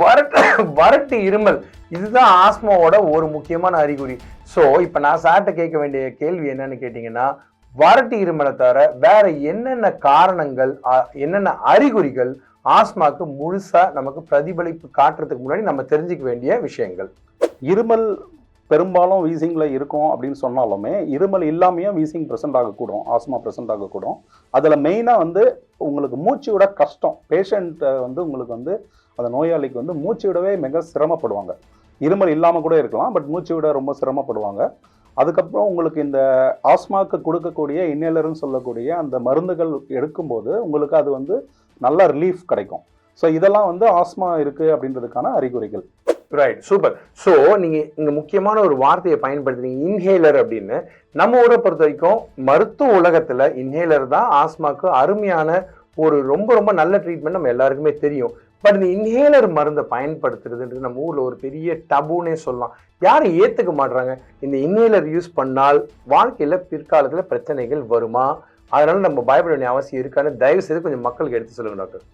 வறட்டு வறட்டு இருமல். இதுதான் ஆஸ்மாவோட ஒரு முக்கியமான அறிகுறி. ஸோ இப்போ நான் சார்ட்ட கேட்க வேண்டிய கேள்வி என்னன்னு கேட்டிங்கன்னா வறட்டு இருமலை தவிர வேற என்னென்ன காரணங்கள் என்னென்ன அறிகுறிகள் ஆஸ்மாக்கு முழுசாக நமக்கு பிரதிபலிப்பு காட்டுறதுக்கு முன்னாடி நம்ம தெரிஞ்சுக்க வேண்டிய விஷயங்கள்? இருமல் பெரும்பாலும் வீசிங்கில் இருக்கும் அப்படின்னு சொன்னாலுமே இருமல் இல்லாமையும் வீசிங் ப்ரெசென்ட் ஆகக்கூடும் ஆஸ்மா ப்ரெசென்ட் ஆகக்கூடும். அதில் மெயினாக வந்து உங்களுக்கு மூச்சு விட கஷ்டம். பேஷண்ட்டை வந்து உங்களுக்கு வந்து அந்த நோயாளிக்கு வந்து மூச்சு விடவே மிக சிரமப்படுவாங்க. இருமல் இல்லாமல் கூட இருக்கலாம் பட் மூச்சு விட ரொம்ப சிரமப்படுவாங்க. அதுக்கப்புறம் உங்களுக்கு இந்த ஆஸ்மாக்கு கொடுக்கக்கூடிய இன்னேலர்னு சொல்லக்கூடிய அந்த மருந்துகள் எடுக்கும்போது உங்களுக்கு அது வந்து நல்ல ரிலீஃப் கிடைக்கும். ஸோ இதெல்லாம் வந்து ஆஸ்மா இருக்குது அப்படின்றதுக்கான அறிகுறிகள். ரைட் சூப்பர் ஸோ நீங்கள் இங்கே முக்கியமான ஒரு வார்த்தையை பயன்படுத்துறீங்க இன்ஹேலர் அப்படின்னு. நம்ம ஊரை பொறுத்த வரைக்கும் மருத்துவ உலகத்தில் இன்ஹேலர் தான் ஆஸ்மாக்கு அருமையான ஒரு ரொம்ப ரொம்ப நல்ல ட்ரீட்மெண்ட் நம்ம எல்லாருக்குமே தெரியும். பட் இந்த இன்ஹேலர் மருந்தை பயன்படுத்துறதுன்றது நம்ம ஊரில் ஒரு பெரிய டபுனே சொல்லலாம். யாரும் ஏற்றுக்க மாட்றாங்க? இந்த இன்ஹேலர் யூஸ் பண்ணால் வாழ்க்கையில் பிற்காலத்தில் பிரச்சனைகள் வருமா? அதனால நம்ம பயப்பட வேண்டிய அவசியம் இருக்கான்னு தயவு செய்து கொஞ்சம் மக்களுக்கு எடுத்து சொல்லுங்க டாக்டர்